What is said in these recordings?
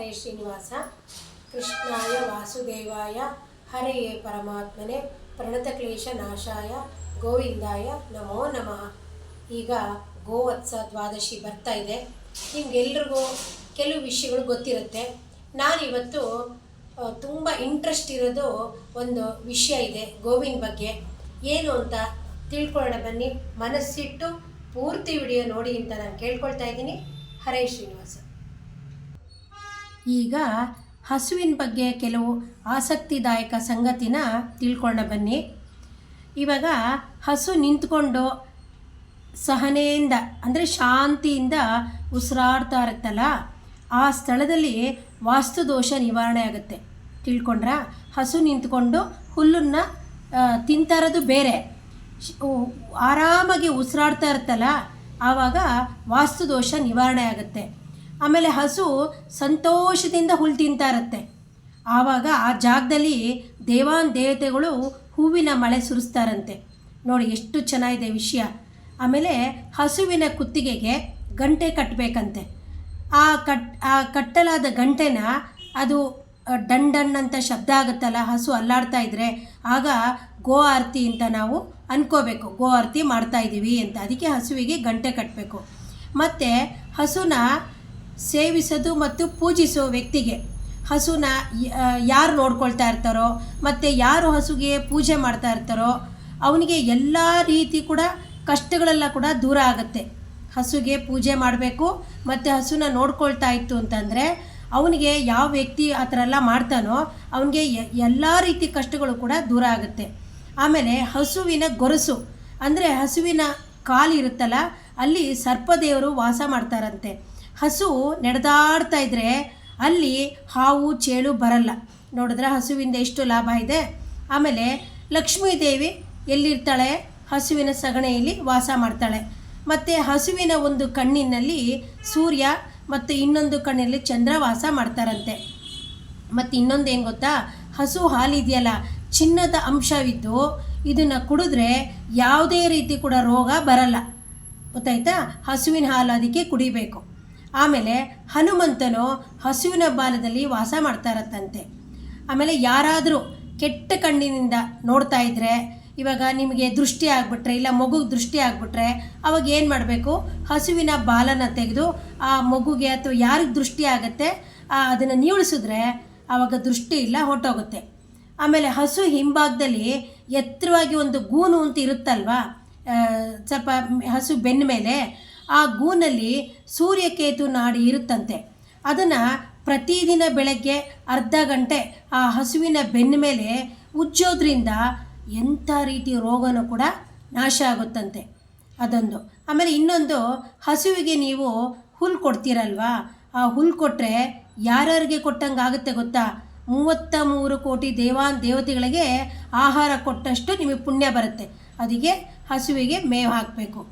ಹರೇ ಶ್ರೀನಿವಾಸ. ಕೃಷ್ಣಾಯ ವಾಸುದೇವಾಯ, ಹರೆಯೇ ಪರಮಾತ್ಮನೆ ಪ್ರಣತಕ್ಲೇಶ ನಾಶಾಯ, ಗೋವಿಂದಾಯ ನಮೋ ನಮಃ. ಈಗ ಗೋವತ್ಸ ದ್ವಾದಶಿ ಬರ್ತಾ ಇದೆ. ನಿಮ್ಗೆಲ್ರಿಗೂ ಕೆಲವು ವಿಷಯಗಳು ಗೊತ್ತಿರುತ್ತೆ. ನಾನಿವತ್ತು ತುಂಬ ಇಂಟ್ರೆಸ್ಟ್ ಇರೋದು ಒಂದು ವಿಷಯ ಇದೆ ಗೋವಿನ ಬಗ್ಗೆ. ಏನು ಅಂತ ತಿಳ್ಕೊಳ್ಳೋಣ ಬನ್ನಿ. ಮನಸ್ಸಿಟ್ಟು ಪೂರ್ತಿ ವಿಡಿಯೋ ನೋಡಿ ಅಂತ ನಾನು ಕೇಳ್ಕೊಳ್ತಾ ಇದ್ದೀನಿ. ಹರೇ ಶ್ರೀನಿವಾಸ. ಈಗ ಹಸುವಿನ ಬಗ್ಗೆ ಕೆಲವು ಆಸಕ್ತಿದಾಯಕ ಸಂಗತಿನ ತಿಳ್ಕೊಂಡ ಬನ್ನಿ. ಇವಾಗ ಹಸು ನಿಂತ್ಕೊಂಡು ಸಹನೆಯಿಂದ, ಅಂದರೆ ಶಾಂತಿಯಿಂದ ಉಸಿರಾಡ್ತಾ ಇರುತ್ತಲ್ಲ, ಆ ಸ್ಥಳದಲ್ಲಿ ವಾಸ್ತುದೋಷ ನಿವಾರಣೆ ಆಗುತ್ತೆ. ತಿಳ್ಕೊಂಡ್ರಾ? ಹಸು ನಿಂತ್ಕೊಂಡು ಹುಲ್ಲನ್ನು ತಿಂತಾ ಇರೋದು ಬೇರೆ. ಆರಾಮಾಗಿ ಉಸಿರಾಡ್ತಾ ಇರುತ್ತಲ್ಲ, ಆವಾಗ ವಾಸ್ತುದೋಷ ನಿವಾರಣೆ ಆಗುತ್ತೆ. ಆಮೇಲೆ ಹಸು ಸಂತೋಷದಿಂದ ಹುಲ್ಲು ತಿಂತಾ ಇರುತ್ತೆ. ಆವಾಗ ಆ ಜಾಗದಲ್ಲಿ ದೇವಾನ್ ದೇವತೆಗಳು ಹೂವಿನ ಮಳೆ ಸುರಿಸ್ತಾರಂತೆ ನೋಡಿ ಎಷ್ಟು ಚೆನ್ನಾಗಿದೆ ವಿಷಯ. ಆಮೇಲೆ ಹಸುವಿನ ಕುತ್ತಿಗೆಗೆ ಗಂಟೆ ಕಟ್ಟಬೇಕಂತೆ ಆ ಕಟ್, ಆ ಕಟ್ಟಲಾದ ಗಂಟೆನ ಅದು ಡಣ್ ಡನ್ ಅಂತ ಶಬ್ದ ಆಗುತ್ತಲ್ಲ, ಹಸು ಅಲ್ಲಾಡ್ತಾ ಇದ್ದರೆ ಆಗ ಗೋ ಆರತಿ ಅಂತ ನಾವು ಅನ್ಕೋಬೇಕು. ಗೋ ಆರತಿ ಮಾಡ್ತಾ ಇದ್ದೀವಿ ಅಂತ. ಅದಕ್ಕೆ ಹಸುವಿಗೆ ಗಂಟೆ ಕಟ್ಟಬೇಕು ಮತ್ತು ಹಸುನ ಸೇವಿಸೋದು ಮತ್ತು ಪೂಜಿಸೋ ವ್ಯಕ್ತಿಗೆ. ಹಸುನ ಯಾರು ನೋಡ್ಕೊಳ್ತಾ ಇರ್ತಾರೋ ಮತ್ತು ಯಾರು ಹಸುಗೆ ಪೂಜೆ ಮಾಡ್ತಾ ಇರ್ತಾರೋ ಅವನಿಗೆ ಎಲ್ಲ ರೀತಿ ಕೂಡ ಕಷ್ಟಗಳೆಲ್ಲ ಕೂಡ ದೂರ ಆಗುತ್ತೆ. ಹಸುಗೆ ಪೂಜೆ ಮಾಡಬೇಕು ಮತ್ತು ಹಸುನ ನೋಡ್ಕೊಳ್ತಾ ಇತ್ತು ಅಂತಂದರೆ ಅವನಿಗೆ ಯಾವ ವ್ಯಕ್ತಿ ಆ ಥರ ಎಲ್ಲ ಮಾಡ್ತಾನೋ ಅವನಿಗೆ ಎಲ್ಲ ರೀತಿ ಕಷ್ಟಗಳು ಕೂಡ ದೂರ ಆಗುತ್ತೆ. ಆಮೇಲೆ ಹಸುವಿನ ಗೊರಸು ಅಂದರೆ ಹಸುವಿನ ಕಾಲು ಇರುತ್ತಲ್ಲ ಅಲ್ಲಿ ಸರ್ಪದೇವರು ವಾಸ ಮಾಡ್ತಾರಂತೆ. ಹಸು ನಡೆದಾಡ್ತಾ ಇದ್ರೆ ಅಲ್ಲಿ ಹಾವು ಚೇಳು ಬರಲ್ಲ. ನೋಡಿದ್ರೆ ಹಸುವಿಂದ ಎಷ್ಟು ಲಾಭ ಇದೆ? ಆಮೇಲೆ ಲಕ್ಷ್ಮೀ ದೇವಿ ಎಲ್ಲಿರ್ತಾಳೆ? ಹಸುವಿನ ಸಗಣಿಯಲ್ಲಿ ವಾಸ ಮಾಡ್ತಾಳೆ. ಮತ್ತು ಹಸುವಿನ ಒಂದು ಕಣ್ಣಿನಲ್ಲಿ ಸೂರ್ಯ ಮತ್ತು ಇನ್ನೊಂದು ಕಣ್ಣಿನಲ್ಲಿ ಚಂದ್ರ ವಾಸ ಮಾಡ್ತಾರಂತೆ. ಮತ್ತು ಇನ್ನೊಂದು ಏನು ಗೊತ್ತಾ? ಹಸು ಹಾಲಿದೆಯಲ್ಲ, ಚಿನ್ನದ ಅಂಶವಿದ್ದು ಇದನ್ನು ಕುಡಿದ್ರೆ ಯಾವುದೇ ರೀತಿ ಕೂಡ ರೋಗ ಬರಲ್ಲ. ಗೊತ್ತಾಯ್ತಾ? ಹಸುವಿನ ಹಾಲು ಅದಕ್ಕೆ ಕುಡಿಬೇಕು. ಆಮೇಲೆ ಹನುಮಂತನು ಹಸುವಿನ ಬಾಲದಲ್ಲಿ ವಾಸ ಮಾಡ್ತಾರತ್ತಂತೆ ಆಮೇಲೆ ಯಾರಾದರೂ ಕೆಟ್ಟ ಕಣ್ಣಿನಿಂದ ನೋಡ್ತಾ ಇದ್ದರೆ ಇವಾಗ ನಿಮಗೆ ದೃಷ್ಟಿ ಆಗಿಬಿಟ್ರೆ, ಇಲ್ಲ ಮಗುಗೆ ದೃಷ್ಟಿ ಆಗಿಬಿಟ್ರೆ, ಅವಾಗ ಏನು ಮಾಡಬೇಕು? ಹಸುವಿನ ಬಾಲನ ತೆಗೆದು ಆ ಮಗುಗೆ ಅಥವಾ ಯಾರಿಗೆ ದೃಷ್ಟಿ ಆಗುತ್ತೆ ಅದನ್ನು ನೀಳಿಸಿದ್ರೆ ಆವಾಗ ದೃಷ್ಟಿ ಇಲ್ಲ ಹೊಟ್ಟೋಗುತ್ತೆ ಆಮೇಲೆ ಹಸು ಹಿಂಭಾಗದಲ್ಲಿ ಎತ್ತರವಾಗಿ ಒಂದು ಗೂನು ಅಂತ ಇರುತ್ತಲ್ವಾ? ಸ್ವಲ್ಪ ಹಸು ಬೆನ್ನ ಮೇಲೆ ಆ ಗೂನಲ್ಲಿ ಸೂರ್ಯಕೇತು ನಾಡಿ ಇರುತ್ತಂತೆ. ಅದನ್ನು ಪ್ರತಿದಿನ ಬೆಳಗ್ಗೆ ಅರ್ಧ ಗಂಟೆ ಆ ಹಸುವಿನ ಬೆನ್ನ ಮೇಲೆ ಉಜ್ಜೋದ್ರಿಂದ ಎಂಥ ರೀತಿ ರೋಗನೂ ಕೂಡ ನಾಶ ಆಗುತ್ತಂತೆ. ಅದೊಂದು. ಆಮೇಲೆ ಇನ್ನೊಂದು, ಹಸುವಿಗೆ ನೀವು ಹುಲ್ಲು ಕೊಡ್ತೀರಲ್ವಾ? ಆ ಹುಲ್ಲು ಕೊಟ್ಟರೆ ಯಾರ್ಯಾರಿಗೆ ಕೊಟ್ಟಂಗೆ ಆಗುತ್ತೆ ಗೊತ್ತಾ? ಮೂವತ್ತ ಮೂರು ಕೋಟಿ ದೇವಾನ್ ದೇವತೆಗಳಿಗೆ ಆಹಾರ ಕೊಟ್ಟಷ್ಟು ನಿಮಗೆ ಪುಣ್ಯ ಬರುತ್ತೆ. ಅದಕ್ಕೆ ಹಸುವಿಗೆ ಮೇವು ಹಾಕಬೇಕು.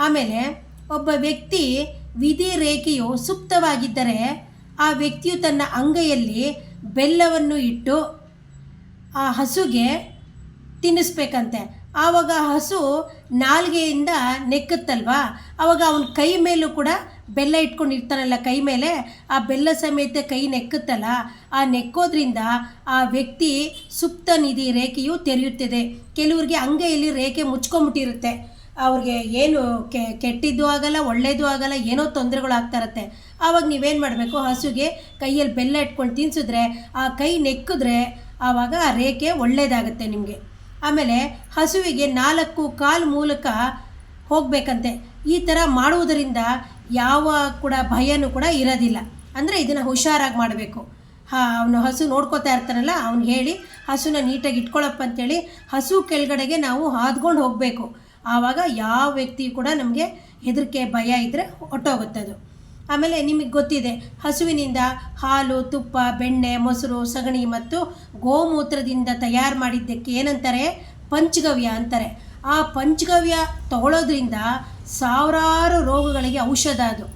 ಆಮೇಲೆ ಒಬ್ಬ ವ್ಯಕ್ತಿ ವಿಧಿ ರೇಖೆಯು ಸುಪ್ತವಾಗಿದ್ದರೆ ಆ ವ್ಯಕ್ತಿಯು ತನ್ನ ಅಂಗೈಯಲ್ಲಿ ಬೆಲ್ಲವನ್ನು ಇಟ್ಟು ಆ ಹಸುಗೆ ತಿನ್ನಿಸ್ಬೇಕಂತೆ. ಆವಾಗ ಹಸು ನಾಲ್ಗೆಯಿಂದ ನೆಕ್ಕುತ್ತಲ್ವಾ? ಆವಾಗ ಅವನ ಕೈ ಮೇಲೂ ಕೂಡ ಬೆಲ್ಲ ಇಟ್ಕೊಂಡಿರ್ತಾನಲ್ಲ ಕೈ ಮೇಲೆ? ಆ ಬೆಲ್ಲ ಸಮೇತ ಕೈ ನೆಕ್ಕುತ್ತಲ್ಲ. ಆ ನೆಕ್ಕೋದ್ರಿಂದ ಆ ವ್ಯಕ್ತಿ ಸುಪ್ತ ನಿಧಿ ರೇಖೆಯು ತೆರೆಯುತ್ತದೆ. ಕೆಲವರಿಗೆ ಅಂಗೈಯಲ್ಲಿ ರೇಖೆ ಮುಚ್ಕೊಂಬಿಟ್ಟಿರುತ್ತೆ. ಅವ್ರಿಗೆ ಏನು ಕೆಟ್ಟಿದ್ದು ಆಗಲ್ಲ, ಒಳ್ಳೇದು ಆಗಲ್ಲ, ಏನೋ ತೊಂದರೆಗಳು ಆಗ್ತಾ ಇರುತ್ತೆ ಆವಾಗ ನೀವೇನು ಮಾಡಬೇಕು? ಹಸುಗೆ ಕೈಯಲ್ಲಿ ಬೆಲ್ಲ ಇಟ್ಕೊಂಡು ತಿನ್ಸಿದ್ರೆ, ಆ ಕೈ ನೆಕ್ಕಿದ್ರೆ ಆವಾಗ ಆ ರೇಖೆ ಒಳ್ಳೇದಾಗುತ್ತೆ ನಿಮಗೆ. ಆಮೇಲೆ ಹಸುವಿಗೆ ನಾಲ್ಕು ಕಾಲು ಮೂಲಕ ಹೋಗಬೇಕಂತೆ. ಈ ಥರ ಮಾಡುವುದರಿಂದ ಯಾವ ಕೂಡ ಭಯನೂ ಕೂಡ ಇರೋದಿಲ್ಲ. ಅಂದರೆ ಇದನ್ನು ಹುಷಾರಾಗಿ ಮಾಡಬೇಕು. ಹಾ, ಅವನು ಹಸು ನೋಡ್ಕೋತಾ ಇರ್ತಾನಲ್ಲ, ಅವ್ನು ಹೇಳಿ ಹಸುನ ನೀಟಾಗಿ ಇಟ್ಕೊಳಪ್ಪ ಅಂತೇಳಿ ಹಸು ಕೆಳಗಡೆಗೆ ನಾವು ಹಾದ್ಕೊಂಡು ಹೋಗಬೇಕು. ಆವಾಗ ಯಾವ ವ್ಯಕ್ತಿ ಕೂಡ ನಮಗೆ ಹೆದರಿಕೆ, ಭಯ ಇದ್ದರೆ ಅದು. ಆಮೇಲೆ ನಿಮಗೆ ಗೊತ್ತಿದೆ, ಹಸುವಿನಿಂದ ಹಾಲು, ತುಪ್ಪ, ಬೆಣ್ಣೆ, ಮೊಸರು, ಸಗಣಿ ಮತ್ತು ಗೋಮೂತ್ರದಿಂದ ತಯಾರು ಮಾಡಿದ್ದಕ್ಕೆ ಏನಂತಾರೆ? ಪಂಚಗವ್ಯ ಅಂತಾರೆ. ಆ ಪಂಚಗವ್ಯ ತಗೊಳ್ಳೋದ್ರಿಂದ ಸಾವಿರಾರು ರೋಗಗಳಿಗೆ ಔಷಧ ಅದು.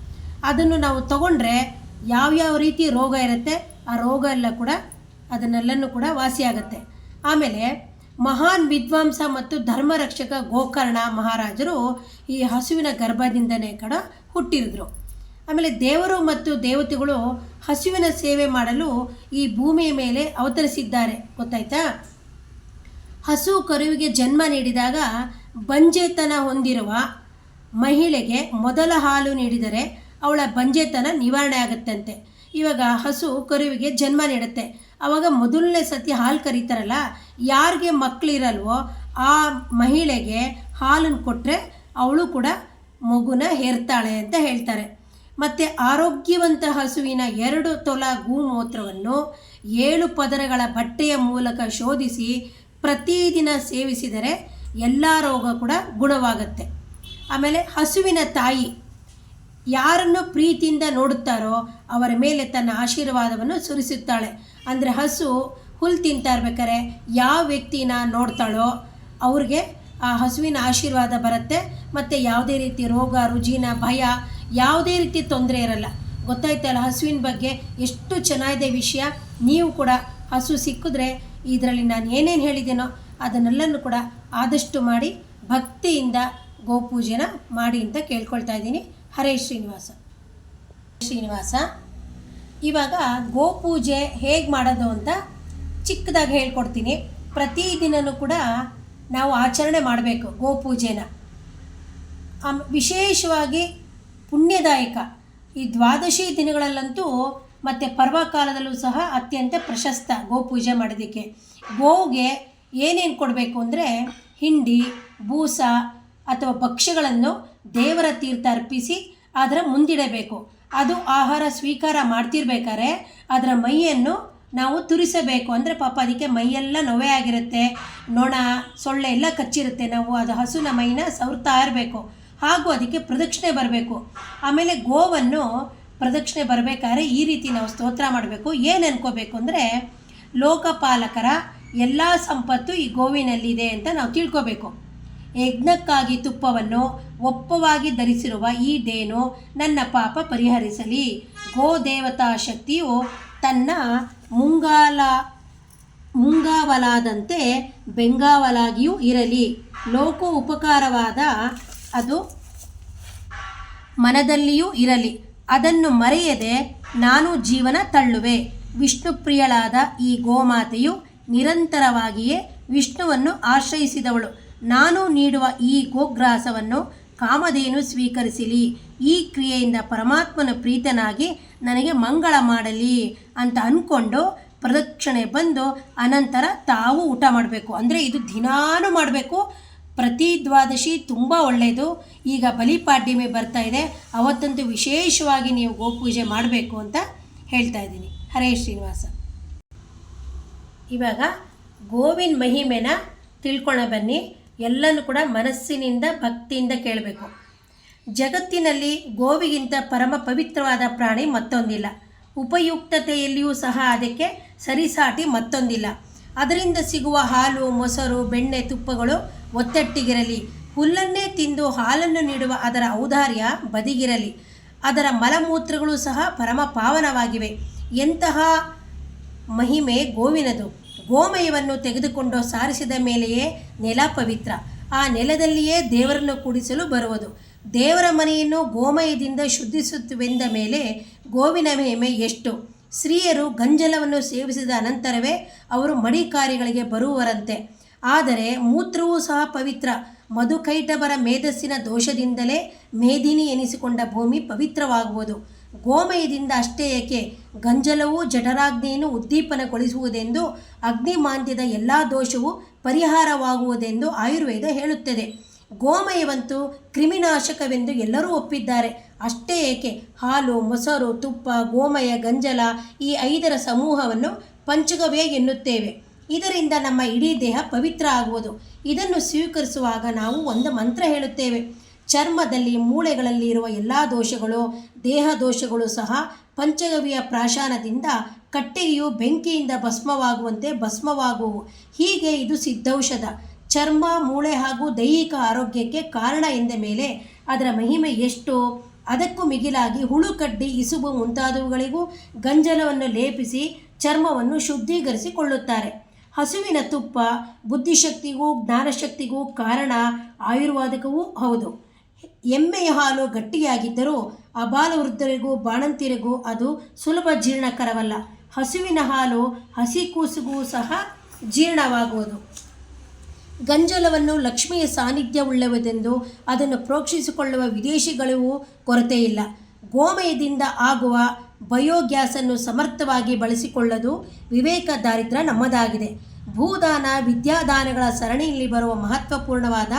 ಅದನ್ನು ನಾವು ತಗೊಂಡ್ರೆ ಯಾವ್ಯಾವ ರೀತಿ ರೋಗ ಇರುತ್ತೆ, ಆ ರೋಗ ಎಲ್ಲ ಕೂಡ ಅದನ್ನೆಲ್ಲನೂ ಕೂಡ ವಾಸಿಯಾಗುತ್ತೆ. ಆಮೇಲೆ ಮಹಾನ್ ವಿದ್ವಾಂಸ ಮತ್ತು ಧರ್ಮರಕ್ಷಕ ಗೋಕರ್ಣ ಮಹಾರಾಜರು ಈ ಹಸುವಿನ ಗರ್ಭದಿಂದನೇ ಕಡ ಹುಟ್ಟಿದ್ರು ಆಮೇಲೆ ದೇವರು ಮತ್ತು ದೇವತೆಗಳು ಹಸುವಿನ ಸೇವೆ ಮಾಡಲು ಈ ಭೂಮಿಯ ಮೇಲೆ ಅವತರಿಸಿದ್ದಾರೆ. ಗೊತ್ತಾಯ್ತಾ? ಹಸು ಕರುವಿಗೆ ಜನ್ಮ ನೀಡಿದಾಗ ಬಂಜೆತನ ಹೊಂದಿರುವ ಮಹಿಳೆಗೆ ಮೊದಲ ಹಾಲು ನೀಡಿದರೆ ಅವಳ ಬಂಜೆತನ ನಿವಾರಣೆ ಆಗುತ್ತಂತೆ. ಇವಾಗ ಹಸು ಕರುವಿಗೆ ಜನ್ಮ ನೀಡುತ್ತೆ. ಆವಾಗ ಮೊದಲನೇ ಸತಿ ಹಾಲು ಕರೀತಾರಲ್ಲ, ಯಾರಿಗೆ ಮಕ್ಕಳಿರಲ್ವೋ ಆ ಮಹಿಳೆಗೆ ಹಾಲನ್ನು ಕೊಟ್ಟರೆ ಅವಳು ಕೂಡ ಮಗುನ ಹೇರ್ತಾಳೆ ಅಂತ ಹೇಳ್ತಾರೆ. ಮತ್ತು ಆರೋಗ್ಯವಂತ ಹಸುವಿನ ಎರಡು ತೊಲ ಗೋಮೂತ್ರವನ್ನು ಏಳು ಪದರಗಳ ಬಟ್ಟೆಯ ಮೂಲಕ ಶೋಧಿಸಿ ಪ್ರತಿದಿನ ಸೇವಿಸಿದರೆ ಎಲ್ಲ ರೋಗ ಕೂಡ ಗುಣವಾಗುತ್ತೆ. ಆಮೇಲೆ ಹಸುವಿನ ತಾಯಿ ಯಾರನ್ನು ಪ್ರೀತಿಯಿಂದ ನೋಡುತ್ತಾರೋ ಅವರ ಮೇಲೆ ತನ್ನ ಆಶೀರ್ವಾದವನ್ನು ಸುರಿಸುತ್ತಾಳೆ. ಅಂದರೆ ಹಸು ಹುಲ್ಲು ತಿಂತಾ ಇರ್ಬೇಕಾರೆ, ಯಾವ ವ್ಯಕ್ತಿನ ನೋಡ್ತಾಳೋ ಅವ್ರಿಗೆ ಆ ಹಸುವಿನ ಆಶೀರ್ವಾದ ಬರುತ್ತೆ. ಮತ್ತು ಯಾವುದೇ ರೀತಿ ರೋಗ, ರುಜಿನ, ಭಯ, ಯಾವುದೇ ರೀತಿ ತೊಂದರೆ ಇರಲ್ಲ. ಗೊತ್ತಾಯ್ತಲ್ಲ ಹಸುವಿನ ಬಗ್ಗೆ ಎಷ್ಟು ಚೆನ್ನಾಗಿದೆ ವಿಷಯ. ನೀವು ಕೂಡ ಹಸು ಸಿಕ್ಕಿದ್ರೆ ಇದರಲ್ಲಿ ನಾನು ಏನೇನು ಹೇಳಿದ್ದೇನೋ ಅದನ್ನೆಲ್ಲನೂ ಕೂಡ ಆದಷ್ಟು ಮಾಡಿ ಭಕ್ತಿಯಿಂದ ಗೋಪೂಜೆನ ಮಾಡಿ ಅಂತ ಕೇಳ್ಕೊಳ್ತಾ ಇದ್ದೀನಿ. ಹರೇ ಶ್ರೀನಿವಾಸ. ಶ್ರೀನಿವಾಸ. ಇವಾಗ ಗೋಪೂಜೆ ಹೇಗೆ ಮಾಡೋದು ಅಂತ ಚಿಕ್ಕದಾಗಿ ಹೇಳ್ಕೊಡ್ತೀನಿ. ಪ್ರತಿದಿನವೂ ಕೂಡ ನಾವು ಆಚರಣೆ ಮಾಡಬೇಕು ಗೋಪೂಜೆನ. ವಿಶೇಷವಾಗಿ ಪುಣ್ಯದಾಯಕ. ಈ ದ್ವಾದಶಿ ದಿನಗಳಲ್ಲಂತೂ ಮತ್ತು ಪರ್ವಕಾಲದಲ್ಲೂ ಸಹ ಅತ್ಯಂತ ಪ್ರಶಸ್ತ ಗೋಪೂಜೆ ಮಾಡೋದಕ್ಕೆ ಗೋವಿಗೆ ಏನೇನು ಕೊಡಬೇಕು ಅಂದರೆ ಹಿಂಡಿ, ಬೂಸ ಅಥವಾ ಭಕ್ಷ್ಯಗಳನ್ನು ದೇವರ ತೀರ್ಥ ಅರ್ಪಿಸಿ ಅದರ ಮುಂದಿಡಬೇಕು. ಅದು ಆಹಾರ ಸ್ವೀಕಾರ ಮಾಡ್ತಿರ್ಬೇಕಾದ್ರೆ ಅದರ ಮೈಯನ್ನು ನಾವು ತುರಿಸಬೇಕು. ಅಂದರೆ ಪಾಪ ಅದಕ್ಕೆ ಮೈಯೆಲ್ಲ ನೊವೆ ಆಗಿರುತ್ತೆ. ನೊಣ, ಸೊಳ್ಳೆ ಎಲ್ಲ ಕಚ್ಚಿರುತ್ತೆ. ನಾವು ಅದು ಹಸುನ ಮೈನ ಸವರ್ತಾ ಇರಬೇಕು. ಹಾಗೂ ಅದಕ್ಕೆ ಪ್ರದಕ್ಷಿಣೆ ಬರಬೇಕು. ಆಮೇಲೆ ಗೋವನ್ನು ಪ್ರದಕ್ಷಿಣೆ ಬರಬೇಕಾದ್ರೆ ಈ ರೀತಿ ನಾವು ಸ್ತೋತ್ರ ಮಾಡಬೇಕು. ಏನು ಅನ್ಕೋಬೇಕು ಅಂದರೆ ಲೋಕಪಾಲಕರ ಎಲ್ಲ ಸಂಪತ್ತು ಈ ಗೋವಿನಲ್ಲಿದೆ ಅಂತ ನಾವು ತಿಳ್ಕೋಬೇಕು. ಯಜ್ಞಕ್ಕಾಗಿ ತುಪ್ಪವನ್ನು ಒಪ್ಪವಾಗಿ ಧರಿಸಿರುವ ಈ ದೇನು ನನ್ನ ಪಾಪ ಪರಿಹರಿಸಲಿ. ಗೋದೇವತಾ ಶಕ್ತಿಯು ತನ್ನ ಮುಂಗಾಲ, ಮುಂಗಾವಲಾದಂತೆ ಬೆಂಗಾವಲಾಗಿಯೂ ಇರಲಿ. ಲೋಕ ಉಪಕಾರವಾದ ಅದು ಮನದಲ್ಲಿಯೂ ಇರಲಿ. ಅದನ್ನು ಮರೆಯದೆ ನಾನು ಜೀವನ ತಳ್ಳುವೆ. ವಿಷ್ಣುಪ್ರಿಯಳಾದ ಈ ಗೋಮಾತೆಯು ನಿರಂತರವಾಗಿಯೇ ವಿಷ್ಣುವನ್ನು ಆಶ್ರಯಿಸಿದವಳು. ನಾನು ನೀಡುವ ಈ ಗೋಗ್ರಾಸವನ್ನು ಕಾಮಧೇನು ಸ್ವೀಕರಿಸಲಿ. ಈ ಕ್ರಿಯೆಯಿಂದ ಪರಮಾತ್ಮನ ಪ್ರೀತನಾಗಿ ನನಗೆ ಮಂಗಳ ಮಾಡಲಿ ಅಂತ ಅಂದ್ಕೊಂಡು ಪ್ರದಕ್ಷಿಣೆ ಬಂದು ಅನಂತರ ತಾವು ಊಟ ಮಾಡಬೇಕು. ಅಂದರೆ ಇದು ದಿನಾನೂ ಮಾಡಬೇಕು. ಪ್ರತಿ ದ್ವಾದಶಿ ತುಂಬ ಒಳ್ಳೆಯದು. ಈಗ ಬಲಿಪಾಡ್ಯಮಿ ಬರ್ತಾ ಇದೆ. ಅವತ್ತಂತೂ ವಿಶೇಷವಾಗಿ ನೀವು ಗೋಪೂಜೆ ಮಾಡಬೇಕು ಅಂತ ಹೇಳ್ತಾ ಇದ್ದೀನಿ. ಹರೇ ಶ್ರೀನಿವಾಸ. ಇವಾಗ ಗೋವಿನ ಮಹಿಮೆನ ತಿಳ್ಕೊಳ್ಳೋ ಬನ್ನಿ. ಎಲ್ಲನೂ ಕೂಡ ಮನಸ್ಸಿನಿಂದ, ಭಕ್ತಿಯಿಂದ ಕೇಳಬೇಕು. ಜಗತ್ತಿನಲ್ಲಿ ಗೋವಿಗಿಂತ ಪರಮ ಪವಿತ್ರವಾದ ಪ್ರಾಣಿ ಮತ್ತೊಂದಿಲ್ಲ. ಉಪಯುಕ್ತತೆಯಲ್ಲಿಯೂ ಸಹ ಅದಕ್ಕೆ ಸರಿಸಾಟಿ ಮತ್ತೊಂದಿಲ್ಲ. ಅದರಿಂದ ಸಿಗುವ ಹಾಲು, ಮೊಸರು, ಬೆಣ್ಣೆ, ತುಪ್ಪಗಳು ಒತ್ತಟ್ಟಿಗಿರಲಿ. ಹುಲ್ಲನ್ನೇ ತಿಂದು ಹಾಲನ್ನು ನೀಡುವ ಅದರ ಔದಾರ್ಯ ಬದಿಗಿರಲಿ. ಅದರ ಮಲಮೂತ್ರಗಳು ಸಹ ಪರಮ ಪಾವನವಾಗಿವೆ. ಎಂತಹ ಮಹಿಮೆ ಗೋವಿನದು. ಗೋಮಯವನ್ನು ತೆಗೆದುಕೊಂಡು ಸಾರಿಸಿದ ಮೇಲೆಯೇ ನೆಲ ಪವಿತ್ರ. ಆ ನೆಲದಲ್ಲಿಯೇ ದೇವರನ್ನು ಕೂಡಿಸಲು ಬರುವುದು. ದೇವರ ಮನೆಯನ್ನು ಗೋಮಯದಿಂದ ಶುದ್ಧಿಸುತ್ತವೆಂದ ಮೇಲೆ ಗೋವಿನ ಮಹಿಮೆ ಎಷ್ಟು. ಸ್ತ್ರೀಯರು ಗಂಜಲವನ್ನು ಸೇವಿಸಿದ ಅನಂತರವೇ ಅವರು ಮಡಿಕಾರಿಗಳಿಗೆ ಬರುವರಂತೆ ಆದರೆ ಮೂತ್ರವೂ ಸಹ ಪವಿತ್ರ. ಮಧುಕೈಟಬರ ಮೇಧಸ್ಸಿನ ದೋಷದಿಂದಲೇ ಮೇದಿನಿ ಎನಿಸಿಕೊಂಡ ಭೂಮಿ ಪವಿತ್ರವಾಗುವುದು. ಗೋಮಯದಿಂದ ಅಷ್ಟೇ ಏಕೆ? ಗಂಜಲವೂ ಜಠರಾಗ್ನಿಯನ್ನು ಉದ್ದೀಪನಗೊಳಿಸುವುದೆಂದು, ಅಗ್ನಿಮಾಂದ್ಯದ ಎಲ್ಲ ದೋಷವು ಪರಿಹಾರವಾಗುವುದೆಂದು ಆಯುರ್ವೇದ ಹೇಳುತ್ತದೆ. ಗೋಮಯವಂತೂ ಕ್ರಿಮಿನಾಶಕವೆಂದು ಎಲ್ಲರೂ ಒಪ್ಪಿದ್ದಾರೆ. ಅಷ್ಟೇ ಏಕೆ? ಹಾಲು, ಮೊಸರು, ತುಪ್ಪ, ಗೋಮಯ, ಗಂಜಲ ಈ ಐದರ ಸಮೂಹವನ್ನು ಪಂಚಗವೇ ಎನ್ನುತ್ತೇವೆ. ಇದರಿಂದ ನಮ್ಮ ಇಡೀ ದೇಹ ಪವಿತ್ರ ಆಗುವುದು. ಇದನ್ನು ಸ್ವೀಕರಿಸುವಾಗ ನಾವು ಒಂದು ಮಂತ್ರ ಹೇಳುತ್ತೇವೆ. ಚರ್ಮದಲ್ಲಿ ಮೂಳೆಗಳಲ್ಲಿ ಇರುವ ಎಲ್ಲ ದೋಷಗಳು, ದೇಹ ದೋಷಗಳು ಸಹ ಪಂಚಗವಿಯ ಪ್ರಾಶಾನದಿಂದ ಕಟ್ಟೆಯು ಬೆಂಕಿಯಿಂದ ಭಸ್ಮವಾಗುವಂತೆ ಭಸ್ಮವಾಗುವು. ಹೀಗೆ ಇದು ಸಿದ್ಧೌಷಧ. ಚರ್ಮ, ಮೂಳೆ ಹಾಗೂ ದೈಹಿಕ ಆರೋಗ್ಯಕ್ಕೆ ಕಾರಣ ಎಂದ ಮೇಲೆ ಅದರ ಮಹಿಮೆ ಎಷ್ಟು? ಅದಕ್ಕೂ ಮಿಗಿಲಾಗಿ ಹುಳುಕಡ್ಡಿ ಇಸುಬು ಮುಂತಾದವುಗಳಿಗೂ ಗಂಜಲವನ್ನು ಲೇಪಿಸಿ ಚರ್ಮವನ್ನು ಶುದ್ಧೀಕರಿಸಿಕೊಳ್ಳುತ್ತಾರೆ. ಹಸುವಿನ ತುಪ್ಪ ಬುದ್ಧಿಶಕ್ತಿಗೂ ಜ್ಞಾನಶಕ್ತಿಗೂ ಕಾರಣ ಆಯುರ್ವೇದಿಕವೂ ಹೌದು. ಎಮ್ಮೆಯ ಹಾಲು ಗಟ್ಟಿಯಾಗಿದ್ದರೂ ಅಬಾಲವೃದ್ಧರಿಗೂ ಬಾಣಂತಿರಿಗೂ ಅದು ಸುಲಭ ಜೀರ್ಣಕರವಲ್ಲ. ಹಸುವಿನ ಹಾಲು ಹಸಿ ಕೂಸಿಗೂ ಸಹ ಜೀರ್ಣವಾಗುವುದು. ಗಂಜಲವನ್ನು ಲಕ್ಷ್ಮಿಯ ಸಾನ್ನಿಧ್ಯವುಳ್ಳವೆಂದು ಅದನ್ನು ಪ್ರೋಕ್ಷಿಸಿಕೊಳ್ಳುವ ವಿದೇಶಿಗಳಿಗೂ ಕೊರತೆಯಿಲ್ಲ. ಗೋಮಯದಿಂದ ಆಗುವ ಬಯೋಗ್ಯಾಸನ್ನು ಸಮರ್ಥವಾಗಿ ಬಳಸಿಕೊಳ್ಳದು ವಿವೇಕ ದಾರಿದ್ರ್ಯ ನಮ್ಮದಾಗಿದೆ. ಭೂದಾನ, ವಿದ್ಯಾದಾನಗಳ ಸರಣಿಯಲ್ಲಿ ಬರುವ ಮಹತ್ವಪೂರ್ಣವಾದ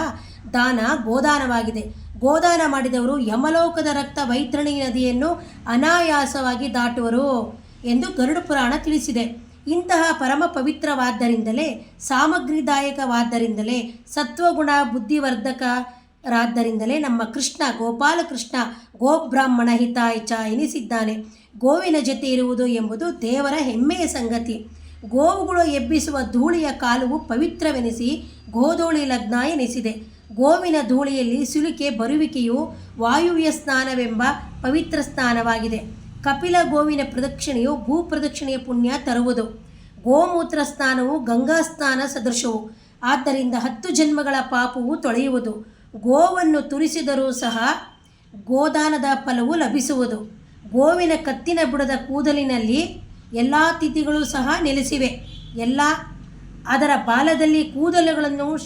ದಾನ ಗೋದಾನವಾಗಿದೆ. ಗೋದಾನ ಮಾಡಿದವರು ಯಮಲೋಕದ ರಕ್ತ ವೈತರಣಿ ನದಿಯನ್ನು ಅನಾಯಾಸವಾಗಿ ದಾಟುವರು ಎಂದು ಗರುಡ ಪುರಾಣ ತಿಳಿಸಿದೆ. ಇಂತಹ ಪರಮ ಪವಿತ್ರವಾದ್ದರಿಂದಲೇ, ಸಾಮಗ್ರಿದಾಯಕವಾದ್ದರಿಂದಲೇ, ಸತ್ವಗುಣ ಬುದ್ಧಿವರ್ಧಕರಾದ್ದರಿಂದಲೇ ನಮ್ಮ ಕೃಷ್ಣ ಗೋಪಾಲಕೃಷ್ಣ ಗೋಬ್ರಾಹ್ಮಣ ಹಿತಾಯಚ ಎನಿಸಿದ್ದಾನೆ. ಗೋವಿನ ಜೊತೆ ಇರುವುದು ಎಂಬುದು ದೇವರ ಹೆಮ್ಮೆಯ ಸಂಗತಿ. ಗೋವುಗಳು ಎಬ್ಬಿಸುವ ಧೂಳಿಯ ಕಾಲುವು ಪವಿತ್ರವೆನಿಸಿ ಗೋಧೂಳಿ ಲಗ್ನ ಎನಿಸಿದೆ. ಗೋವಿನ ಧೂಳಿಯಲ್ಲಿ ಸಿಲುಕೆ ಬರುವಿಕೆಯು ವಾಯುವ್ಯ ಸ್ನಾನವೆಂಬ ಪವಿತ್ರ ಸ್ನಾನವಾಗಿದೆ. ಕಪಿಲ ಗೋವಿನ ಪ್ರದಕ್ಷಿಣೆಯು ಭೂ ಪ್ರದಕ್ಷಿಣೆಯ ಪುಣ್ಯ ತರುವುದು. ಗೋಮೂತ್ರ ಸ್ನಾನವು ಗಂಗಾ ಸ್ನಾನ ಸದೃಶವು. ಆದ್ದರಿಂದ ಹತ್ತು ಜನ್ಮಗಳ ಪಾಪವು ತೊಳೆಯುವುದು. ಗೋವನ್ನು ತುರಿಸಿದರೂ ಸಹ ಗೋದಾನದ ಫಲವು ಲಭಿಸುವುದು. ಗೋವಿನ ಕತ್ತಿನ ಬುಡದ ಕೂದಲಿನಲ್ಲಿ ಎಲ್ಲ ತಿಥಿಗಳು ಸಹ ನೆಲೆಸಿವೆ. ಎಲ್ಲ ಅದರ ಬಾಲದಲ್ಲಿ ಕೂದಲುಗಳನ್ನು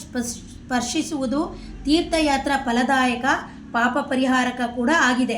ಸ್ಪರ್ಶಿಸುವುದು ತೀರ್ಥಯಾತ್ರ ಫಲದಾಯಕ, ಪಾಪ ಪರಿಹಾರಕ ಕೂಡ ಆಗಿದೆ.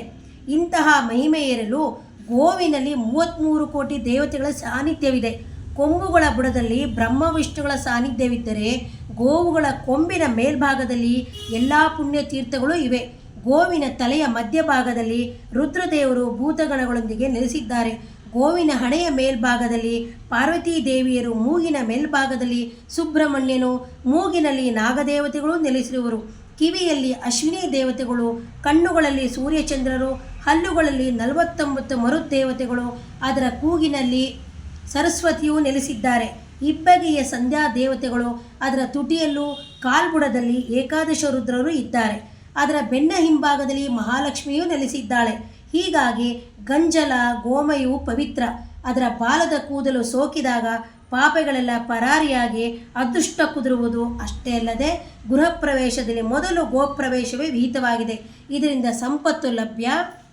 ಇಂತಹ ಮಹಿಮೆ ಏರಲು ಗೋವಿನಲ್ಲಿ ಮೂವತ್ತ್ಮೂರು ಕೋಟಿ ದೇವತೆಗಳ ಸಾನ್ನಿಧ್ಯವಿದೆ. ಕೊಂಬುಗಳ ಬುಡದಲ್ಲಿ ಬ್ರಹ್ಮ ವಿಷ್ಣುಗಳ ಸಾನ್ನಿಧ್ಯವಿದ್ದರೆ ಗೋವುಗಳ ಕೊಂಬಿನ ಮೇಲ್ಭಾಗದಲ್ಲಿ ಎಲ್ಲ ಪುಣ್ಯ ತೀರ್ಥಗಳು ಇವೆ. ಗೋವಿನ ತಲೆಯ ಮಧ್ಯಭಾಗದಲ್ಲಿ ರುದ್ರದೇವರು ಭೂತಗಣಗಳೊಂದಿಗೆ ನೆಲೆಸಿದ್ದಾರೆ. ಗೋವಿನ ಹಣೆಯ ಮೇಲ್ಭಾಗದಲ್ಲಿ ಪಾರ್ವತೀ ದೇವಿಯರು ಮೂಗಿನ ಮೇಲ್ಭಾಗದಲ್ಲಿ ಸುಬ್ರಹ್ಮಣ್ಯನು ಮೂಗಿನಲ್ಲಿ ನಾಗದೇವತೆಗಳು ನೆಲೆಸಿರುವರು. ಕಿವಿಯಲ್ಲಿ ಅಶ್ವಿನಿ ದೇವತೆಗಳು, ಕಣ್ಣುಗಳಲ್ಲಿ ಸೂರ್ಯಚಂದ್ರರು, ಹಲ್ಲುಗಳಲ್ಲಿ ನಲವತ್ತೊಂಬತ್ತು ಮರುದೇವತೆಗಳು, ಅದರ ಕೂಗಿನಲ್ಲಿ ಸರಸ್ವತಿಯು ನೆಲೆಸಿದ್ದಾರೆ. ಇಬ್ಬಗೆಯ ಸಂಧ್ಯಾ ದೇವತೆಗಳು, ಅದರ ತುಟಿಯಲ್ಲೂ ಕಾಲ್ಬುಡದಲ್ಲಿ ಏಕಾದಶ ರುದ್ರರು ಇದ್ದಾರೆ. ಅದರ ಬೆನ್ನ ಹಿಂಭಾಗದಲ್ಲಿ ಮಹಾಲಕ್ಷ್ಮಿಯು ನೆಲೆಸಿದ್ದಾಳೆ. ಹೀಗಾಗಿ ಗಂಜಲ ಗೋಮಯವು ಪವಿತ್ರ. ಅದರ ಬಾಲದ ಕೂದಲು ಸೋಕಿದಾಗ ಪಾಪಗಳೆಲ್ಲ ಪರಾರಿಯಾಗಿ ಅದೃಷ್ಟ ಕುದುರುವುದು ಅಷ್ಟೇ ಅಲ್ಲದೆ ಗೃಹ ಪ್ರವೇಶದಲ್ಲಿ ಮೊದಲು ಗೋಪ್ರವೇಶವೇ ವಿಹಿತವಾಗಿದೆ. ಇದರಿಂದ ಸಂಪತ್ತು ಲಭ್ಯ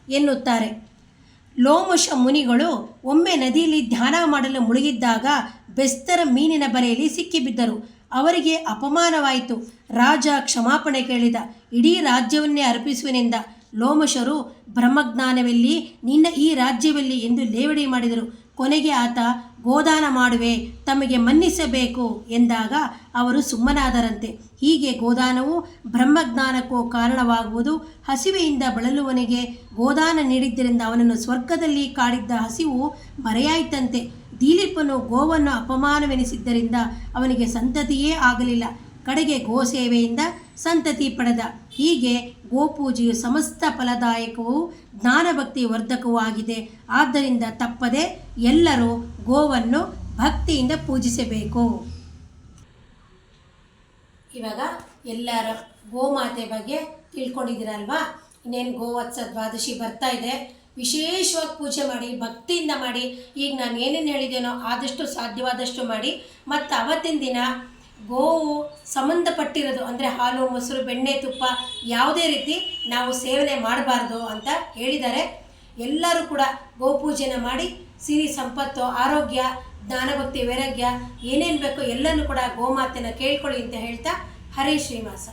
ಎನ್ನುತ್ತಾರೆ. ಲೋಮುಷ ಮುನಿಗಳು ಒಮ್ಮೆ ನದಿಯಲ್ಲಿ ಧ್ಯಾನ ಮಾಡಲು ಮುಳುಗಿದ್ದಾಗ ಬೆಸ್ತರ ಮೀನಿನ ಬಲೆಯಲ್ಲಿ ಸಿಕ್ಕಿಬಿದ್ದರು. ಅವರಿಗೆ ಅಪಮಾನವಾಯಿತು. ರಾಜ ಕ್ಷಮಾಪಣೆ ಕೇಳಿದ. ಇಡೀ ರಾಜ್ಯವನ್ನೇ ಅರ್ಪಿಸುವೆನೆಂದ. ಲೋಮಶರು ಬ್ರಹ್ಮಜ್ಞಾನವೆಲ್ಲಿ, ನಿನ್ನ ಈ ರಾಜ್ಯವೆಲ್ಲಿ ಎಂದು ಲೇವಡಿ ಮಾಡಿದರು. ಕೊನೆಗೆ ಆತ, ಗೋದಾನ ಮಾಡುವೆ, ತಮಗೆ ಮನ್ನಿಸಬೇಕು ಎಂದಾಗ ಅವರು ಸುಮ್ಮನಾದರಂತೆ. ಹೀಗೆ ಗೋದಾನವು ಬ್ರಹ್ಮಜ್ಞಾನಕ್ಕೂ ಕಾರಣವಾಗುವುದು. ಹಸಿವೆಯಿಂದ ಬಳಲುವನಿಗೆ ಗೋದಾನ ನೀಡಿದ್ದರಿಂದ ಅವನನ್ನು ಸ್ವರ್ಗದಲ್ಲಿ ಕಾಡಿದ್ದ ಹಸಿವು ಮರೆಯಾಯಿತಂತೆ. ದಿಲೀಪನು ಗೋವನ್ನು ಅಪಮಾನವೆನಿಸಿದ್ದರಿಂದ ಅವನಿಗೆ ಸಂತತಿಯೇ ಆಗಲಿಲ್ಲ. ಕಡೆಗೆ ಗೋಸೇವೆಯಿಂದ ಸಂತತಿ ಪಡೆದ. ಹೀಗೆ ಗೋಪೂಜೆಯು ಸಮಸ್ತ ಫಲದಾಯಕವೂ ಜ್ಞಾನಭಕ್ತಿ ವರ್ಧಕವೂ ಆಗಿದೆ. ಆದ್ದರಿಂದ ತಪ್ಪದೆ ಎಲ್ಲರೂ ಗೋವನ್ನು ಭಕ್ತಿಯಿಂದ ಪೂಜಿಸಬೇಕು. ಇವಾಗ ಎಲ್ಲರ ಗೋಮಾತೆ ಬಗ್ಗೆ ತಿಳ್ಕೊಂಡಿದ್ದೀರಲ್ವಾ? ಇನ್ನೇನು ಗೋವತ್ಸ ದ್ವಾದಶಿ ಬರ್ತಾ ಇದೆ. ವಿಶೇಷವಾಗಿ ಪೂಜೆ ಮಾಡಿ, ಭಕ್ತಿಯಿಂದ ಮಾಡಿ. ಈಗ ನಾನು ಏನೇನು ಹೇಳಿದ್ದೇನೋ ಆದಷ್ಟು ಸಾಧ್ಯವಾದಷ್ಟು ಮಾಡಿ. ಮತ್ತು ಅವತ್ತಿನ ದಿನ ಗೋವು ಸಂಬಂಧಪಟ್ಟಿರೋದು, ಅಂದರೆ ಹಾಲು, ಮೊಸರು, ಬೆಣ್ಣೆ, ತುಪ್ಪ, ಯಾವುದೇ ರೀತಿ ನಾವು ಸೇವನೆ ಮಾಡಬಾರ್ದು ಅಂತ ಹೇಳಿದ್ದಾರೆ. ಎಲ್ಲರೂ ಕೂಡ ಗೋಪೂಜೆನ ಮಾಡಿ, ಸಿರಿ, ಸಂಪತ್ತು, ಆರೋಗ್ಯ, ಜ್ಞಾನಭಕ್ತಿ, ವೈರಾಗ್ಯ ಏನೇನು ಬೇಕೋ ಎಲ್ಲನೂ ಕೂಡ ಗೋಮಾತೆನ ಕೇಳ್ಕೊಳ್ಳಿ ಅಂತ ಹೇಳ್ತಾ ಹರೇ ಶ್ರೀನಿವಾಸ.